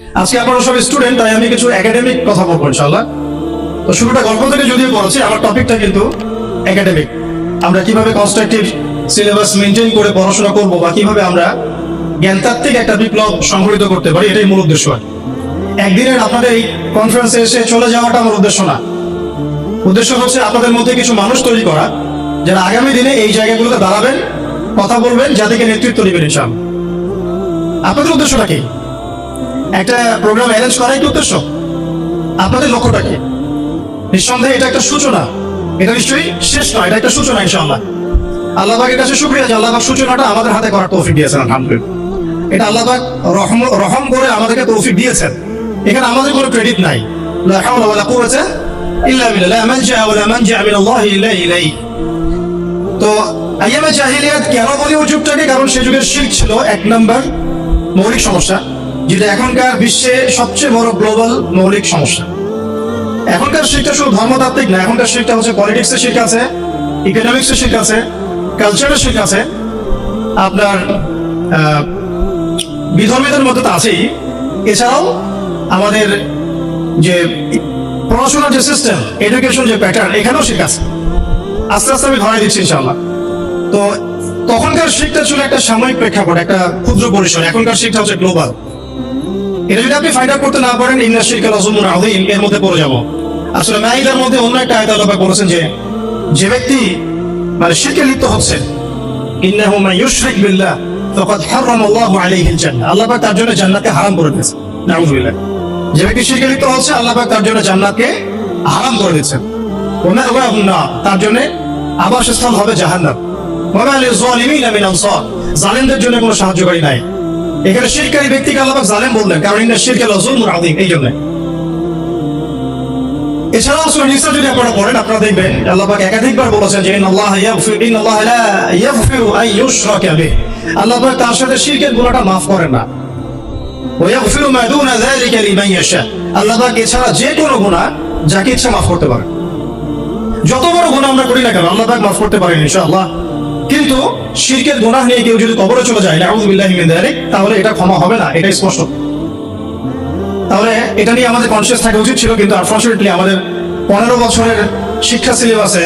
আজকে আপনারা সব স্টুডেন্ট তাই আমি কিছু একাডেমিক কথা বলব ইনশাল্লাহ তো শুরুটা গল্প থেকে যদিও পড়াচ্ছি আমার টপিকটা কিন্তু একাডেমিক আমরা কীভাবে কনস্ট্রাকটিভ সিলেবাস মেনটেন করে পড়াশোনা করব বা কীভাবে আমরা জ্ঞানতাত্ত্বিক একটা বিপ্লব সংঘটিত করতে পারি, এটাই মূল উদ্দেশ্য আর একদিনের আপনাদের এই কনফারেন্সে এসে চলে যাওয়াটা আমার উদ্দেশ্য না। উদ্দেশ্য হচ্ছে আপনাদের মধ্যে কিছু মানুষ তৈরি করা, যারা আগামী দিনে এই জায়গাগুলোতে দাঁড়াবেন, কথা বলবেন যাদেরকে নেতৃত্ব দিবেন, ইনশাআল্লাহ। আপনাদের উদ্দেশ্যটা কি? একটা প্রোগ্রাম অ্যারেঞ্জ করাই কি উদ্দেশ্য? আপনাদের লক্ষ্যটা কি? নিঃসন্দেহে এটা একটা সূচনা। এটা নিশ্চয়ই শেষ নয়, এটা একটা সূচনা ইনশাআল্লাহ। আল্লাহ পাকের কাছে শুক্রিয়া যে আল্লাহ পাক সূচনাটা আমাদের হাতে করার তৌফিক দিয়েছেন, আলহামদুলিল্লাহ। এটা আল্লাহ পাক রহম রহম করে আমাদেরকে তৌফিক দিয়েছেন। এখানে আমাদের কোনো ক্রেডিট নাই। তো কেন বলি ওই যুগটাকে? কারণ সে যুগের শিল্প ছিল এক নাম্বার মৌলিক সমস্যা। যেটা এখনকার বিশ্বে সবচেয়ে বড় গ্লোবাল মৌলিক সমস্যা। এখনকার শিক্ষা শুধু ধর্মতাত্ত্বিক না, এখনকার শিক্ষা হচ্ছে পলিটিক্স এর শিক্ষা আছে ইকোনমিক্স এর শিক্ষা আছে কালচারের শিক্ষা আছে। আপনার বিধর্মীদের মধ্যে তো আছেই। এছাড়াও আমাদের যে পড়াশোনার যে সিস্টেম এডুকেশন যে প্যাটার্ন এখানেও শিক্ষা আছে। আস্তে আস্তে আমি ধরাই দিচ্ছি ইনশাল্লাহ তো তখনকার শিক্ষা ছিল একটা সাময়িক প্রেক্ষাপট, একটা ক্ষুদ্র পরিসর, এখনকার শিক্ষা হচ্ছে গ্লোবাল যদি আপনি করতে না পারেন এর মধ্যে পড়ে যাব। আসলে মাইদার মধ্যে অন্য একটা আল্লাহ যে যে ব্যক্তি মানে শিরকে লিপ্ত হচ্ছে, ইন্নাহু ইউশরিক বিল্লাহ, ফাকাদ আলাইহিল জান্নাহ। আল্লাহ পাক তার জন্য জান্নাতকে হারাম করে দিয়েছেন। যে ব্যক্তি শিরকে লিপ্ত হচ্ছে, আল্লাহ পাক তার জন্য জান্নাতকে হারাম করে দিয়েছেন। ওয়া না তার জন্য আবাসস্থল হবে জাহান্নাম। ওয়া মা লিযালিমিনা মিন আনসার। জালিমদের জন্য কোনো সাহায্যকারী নাই। এখানে শিরকারী ব্যক্তিকে আল্লাহ জালেম বললেন, কারণ ইন্না শিরকা লাযুলমুন আযীম, এই জন্য। এছাড়াও নিসা যদি আপনারা পড়েন, আপনারা দেখবেন, আল্লাহ পাক একাধিকবার বলেছেন যে ইয়াগফির লা ইয়াগফিরু আল্লাহ পাক তার সাথে শিরকের গুনাহটা মাফ করেন না। ওয়া ইয়াগফিরু মা দুনা যালিকা লিমান ইয়াশা। আল্লাহ পাক এছাড়া যে কোনো গুনাহ যাকে ইচ্ছা মাফ করতে পারেন। যত বড় গুনাহ আমরা করি না কেন, আল্লাহ পাক মাফ করতে পারেন ইনশাআল্লাহ। কিন্তু শিরকের গুনাহ নিয়ে কেউ যদি কবরে চলে যায়, নাউযু বিল্লাহি মিন যালিক, তাহলে এটা ক্ষমা হবে না, এটাই স্পষ্ট। তাহলে এটা নিয়ে আমাদের কনসিয়াস থাকা উচিত ছিল, কিন্তু আনফর্চুনেটলি আমাদের পনেরো বছরের শিক্ষা সিলেবাসে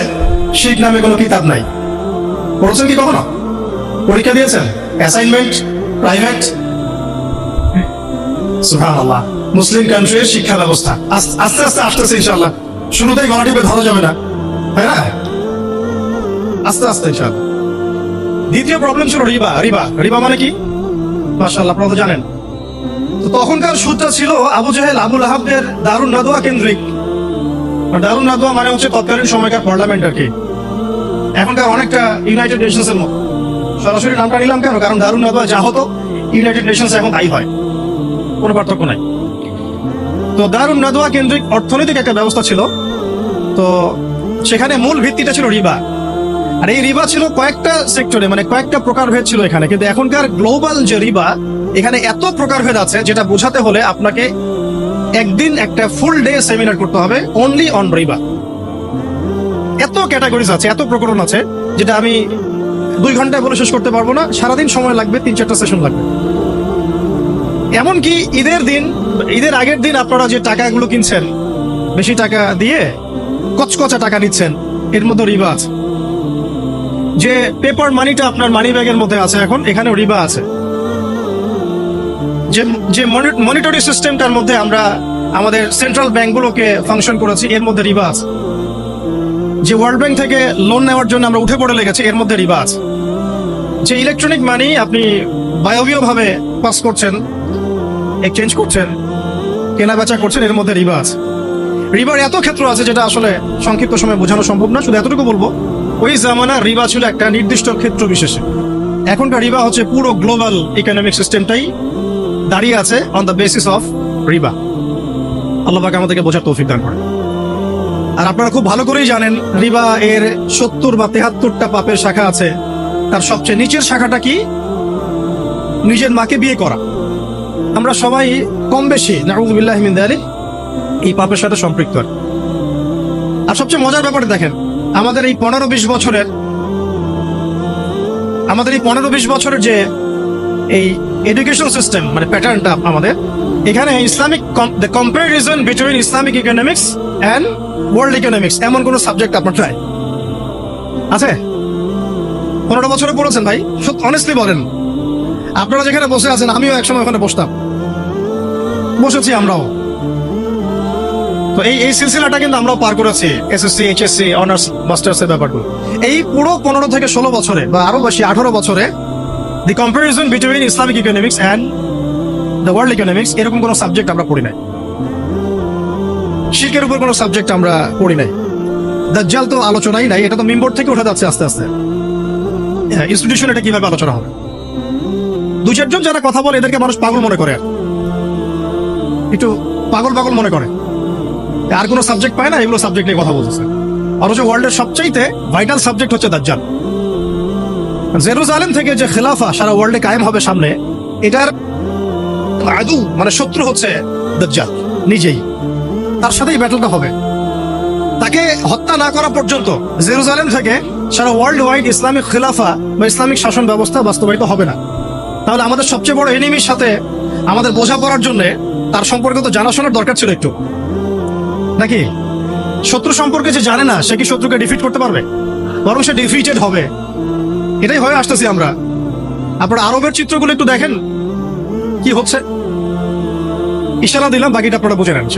শিখ নামে কোনো কিতাব নাই। পড়েছেন কি কখনো? পরীক্ষা দিয়েছেন? অ্যাসাইনমেন্ট প্রাইভেট সুবহানাল্লাহ। মুসলিম কান্ট্রির শিক্ষা ব্যবস্থা। আস্তে আস্তে আসতেছে ইনশাআল্লাহ। শুরুতেই গলা টিপে ধরা যাবে না। না? আস্তে আস্তে ইনশাআল্লাহ। দ্বিতীয় প্রবলেম ছিল রিবা রিবা রিবা মানে কি? মাশাআল্লাহ, আপনারা তো জানেন। তো তখনকার সুদটা ছিল আবু জাহেল, আবুল আহাবদের দারুণ নাদোয়া কেন্দ্রিক। দারুণ নাদোয়া মানে হচ্ছে তৎকালীন সময়কার পার্লামেন্ট আর কি। এখনকার অনেকটা ইউনাইটেড নেশনস এর মতো। সরাসরি নামটা নিলাম কেন? কারণ দারুণ নাদোয়া যা হতো ইউনাইটেড নেশনস এখন তাই হয়। কোনো পার্থক্য নাই। তো দারুণ নাদোয়া কেন্দ্রিক অর্থনৈতিক একটা ব্যবস্থা ছিল। তো সেখানে মূল ভিত্তিটা ছিল রিবা। আর এই রিবা ছিল কয়েকটা সেক্টরে মানে কয়েকটা প্রকারভেদ ছিল এখানে। কিন্তু এখনকার গ্লোবাল যে রিবা, এখানে এত প্রকারভেদ আছে, যেটা বোঝাতে হলে আপনাকে একদিন একটা ফুল ডে সেমিনার করতে হবে অনলি অন রিবা। এত ক্যাটাগরিজ আছে, এত প্রকরণ আছে, যেটা আমি দুই ঘন্টায় বলে শেষ করতে পারব না, সারাদিন সময় লাগবে, তিন চারটা সেশন লাগবে। এমনকি ঈদের দিন, ঈদের আগের দিন আপনারা যে টাকাগুলো কিনছেন, বেশি টাকা দিয়ে কচকচা টাকা নিচ্ছেন, এর মধ্যে রিবা আছে। যে পেপার মানিটা আপনার মানি ব্যাগের মধ্যে আছে এখন, এখানে রিবা আছে। যে যে মনিটরি সিস্টেমটার মধ্যে আমরা আমাদের সেন্ট্রাল ব্যাংকগুলোকে ফাংশন করেছি, এর মধ্যে রিবা আছে। যে ওয়ার্ল্ড ব্যাংক থেকে লোন নেওয়ার জন্য আমরা উঠে পড়ে লেগেছি, এর মধ্যে রিবা আছে। যে ইলেকট্রনিক মানি আপনি বায়বীয় ভাবে পাস করছেন এক্সচেঞ্জ করছেন কেনা বেচা করছেন, এর মধ্যে রিবা আছে। রিবার এত ক্ষেত্র আছে যেটা আসলে সংক্ষিপ্ত সময় বোঝানো সম্ভব না, শুধু এতটুকু বলব। ওই জামানার রিবা ছিল একটা নির্দিষ্ট ক্ষেত্র বিশেষে। এখনকার রিবা হচ্ছে পুরো গ্লোবাল ইকোনমিক সিস্টেমটাই দাঁড়িয়ে আছে অন দ্য বেসিস অফ রিবা। আল্লাহ আমাদেরকে বোঝার তৌফিক দান করে আর আপনারা খুব ভালো করেই জানেন, রিবা এর সত্তর বা তেহাত্তরটা পাপের শাখা আছে। তার সবচেয়ে নিচের শাখাটা কি? নিজের মাকে বিয়ে করা। আমরা সবাই কম বেশি নাউজুবিল্লাহ মিন এই পাপের সাথে সম্পৃক্ত। আর সবচেয়ে মজার ব্যাপারে দেখেন আমাদের এই পনেরো বিশ বছরের, আমাদের এই পনেরো বিশ বছরের যে এই এডুকেশন সিস্টেম মানে প্যাটার্নটা আমাদের, এখানে Islamic the comparison between Islamic economics and world economics এমন কোনো সাবজেক্ট আপনার চাই আছে? পনেরো বছরে পড়েছেন ভাই? অনেস্টলি বলেন। আপনারা যেখানে বসে আছেন, আমিও একসময় ওখানে বসতাম। বসেছি আমরাও। তো এই এই সিলসিলাটা কিন্তু আমরাও পার করেছি এসএসসি এইচএসসি অনার্স মাস্টার্স এর ব্যাপারগুলো। এই পুরো পনেরো থেকে ষোলো বছরে, বা আরও বেশি, আঠারো বছরে the comparison between Islamic economics and the world economics এরকম কোনো সাবজেক্ট আমরা পড়ি নাই। শিল্পের উপর কোনো সাবজেক্ট আমরা পড়ি নাই। দাজ্জাল তো আলোচনাই নাই, এটা তো মেম্বর থেকে উঠে যাচ্ছে আস্তে আস্তে। ইনস্টিটিউশন এটা কীভাবে আলোচনা হবে? দু চারজন যারা কথা বলে, এদেরকে মানুষ পাগল মনে করে একটু পাগল পাগল মনে করে। আর কোনো সাবজেক্ট পায় না, এগুলো সাবজেক্ট নিয়ে কথা বলতেছে। অথচ ওয়ার্ল্ডের সবচাইতে ভাইটাল সাবজেক্ট হচ্ছে দাজ্জাল। জেরুজালেম থেকে যে খেলাফা সারা ওয়ার্ল্ডে কায়েম হবে সামনে, এটার আদু মানে শত্রু হচ্ছে দাজ্জাল, নিজেই। তার সাথেই ব্যাটলটা হবে। তাকে হত্যা না করা পর্যন্ত জেরুজালেম থেকে সারা ওয়ার্ল্ড ওয়াইড ইসলামিক খেলাফা বা ইসলামিক শাসন ব্যবস্থা বাস্তবায়িত হবে না। তাহলে আমাদের সবচেয়ে বড় এনিমির সাথে আমাদের বোঝাপড়ার জন্য তার সম্পর্কে তো জানাশোনার দরকার ছিল একটু। নাকি? শত্রু সম্পর্কে যে জানে না, সে কি শত্রুকে ডিফিট করতে পারবে? বরং সে ডিফিটেড হবে। এটাই হয়ে আসতেছি আমরা। আপনারা আরবের চিত্রগুলো একটু দেখেন। কি হচ্ছে? ইশারা দিলাম, বাকিটা আপনারা বুঝে নেন।